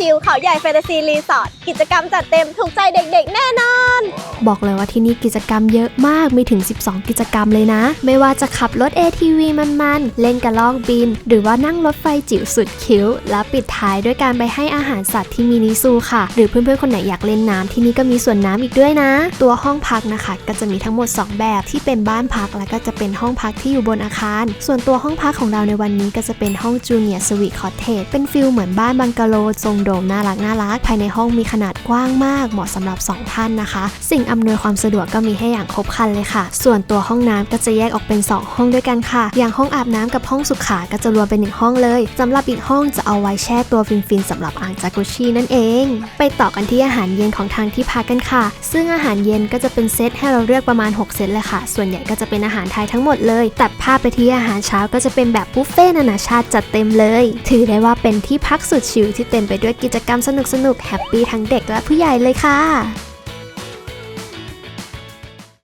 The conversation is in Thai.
ชิลเขาใหญ่แฟนตาซีรีสอร์ทกิจกรรมจัดเต็มถูกใจเด็กๆ แน่นอน บอกเลยว่าที่นี่กิจกรรมเยอะมากมีถึง 12 กิจกรรมเลยนะ ไม่ว่าจะขับรถ ATV มันๆ เล่นกระลอกบิน หรือว่านั่งรถไฟจิ๋วสุดคิ้ว แล้วปิดท้ายด้วยการไปให้อาหารสัตว์ที่มินิซูค่ะ หรือเพื่อนๆ คนไหนอยากเล่นน้ำที่นี่ก็มีส่วนน้ำอีกด้วยนะ ตัวห้องพักนะคะ ก็จะมีทั้งหมด 2 แบบที่เป็นบ้านพักและก็จะเป็นห้องพักที่อยู่บนอาคาร ส่วนตัวห้องพักของเราในวันนี้ก็จะเป็นห้องจูเนียร์สวีทคอ t เทจเป็นฟิลเหมือนบ้านบังกะโลทรงโดมน่ารักน่ารักภายในห้องมีขนาดกว้างมาก เหมาะสำหรับ 2 ท่านนะคะ สิ่งอำนวยความสะดวกก็มีให้อย่างครบครันเลยค่ะ ส่วนตัวห้องน้ำก็จะแยกออกเป็น 2 ห้องด้วยกันค่ะ อย่างห้องอาบน้ำกับห้องสุขาก็จะรวมเป็นหนึ่งห้องเลยสำหรับอีกห้องจะเอาไว้แช่ตัวฟินๆสำหรับอ่างจากุชินั่นเอง ไปต่อกันที่อาหารเย็นของทางที่พักกันค่ะ ซึ่งอาหารเย็นก็จะเป็นเซตให้เราเลือกประมาณ 6 เซตเลยค่ะ ส่วนใหญ่ก็จะเป็นอาหารไทยทั้งหมดเลย ตัดภาพไปที่อาหารเช้าก็จะเป็นแบบบุฟเฟ่นานาชาติจัดเต็มเลย ถือได้ว่าเป็นที่พักสุดชิลที่เต็มไปด้วยกิจกรรมสนุกๆแฮปปี้ทั้งเด็กและผู้ใหญ่เลยค่ะ